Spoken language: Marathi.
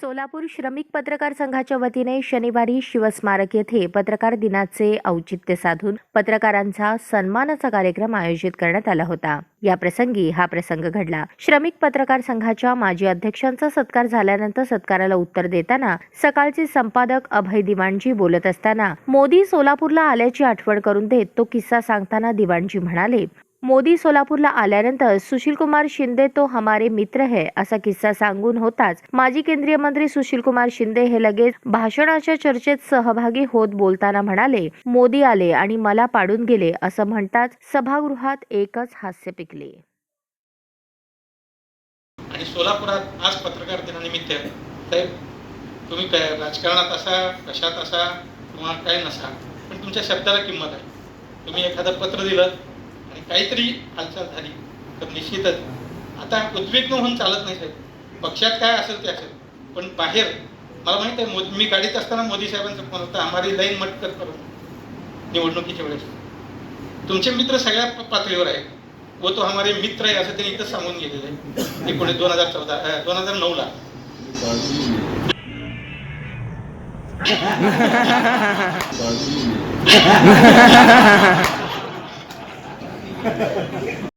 सोलापूर श्रमिक पत्रकार संघाच्या वतीने शनिवारी शिवस्मारक येथे पत्रकार दिनाचे औचित्य साधून पत्रकारांचा सन्मानाचा कार्यक्रम आयोजित करण्यात आला होता. या प्रसंगी हा प्रसंग घडला. श्रमिक पत्रकार संघाच्या माजी अध्यक्षांचा सत्कार झाल्यानंतर सत्काराला उत्तर देताना सकाळचे संपादक अभय दिवाणजी बोलत असताना मोदी सोलापूरला आल्याची आठवण करून देत तो किस्सा सांगताना दिवाणजी म्हणाले मोदी सोलापूरला आल्यानंतर सुशीलकुमार शिंदे तो हमारे मित्र है असा किस्सा सांगून होताच माजी केंद्रीय मंत्री सुशीलकुमार शिंदे हे लगेच भाषणाच्या चर्चेत सहभागी होत बोलताना म्हणाले मोदी आले आणि मला पाडून गेले असं म्हणताच सभागृहात एकच हास्य पिकले. आणि सोलापुरात आज पत्रकार दिनानिमित्त साहेब तुम्ही काय राजकारणात असा कशात असा किंवा काय नसा पण तुमच्या शब्दाला किंमत आहे. तुम्ही एखादं पत्र दिलं काहीतरी हालचाल झाली तर निश्चितच. आता उद्विग्न होऊन चालत नाही साहेब. पक्षात काय असेल ते असेल. पण बाहेर मला माहीत आहे मोदी मी गाडीत असताना मोदी साहेबांचा फोन होता आम्हाला लाईन मटकत करून निवडणुकीच्या वेळेस. तुमचे मित्र सगळ्या पातळीवर आहेत. व तो हमारे मित्र आहे असं त्यांनी इथं सांगून गेलेलं आहे. एकोणीस दोन हजार चौदा दोन हजार नऊला. Gracias.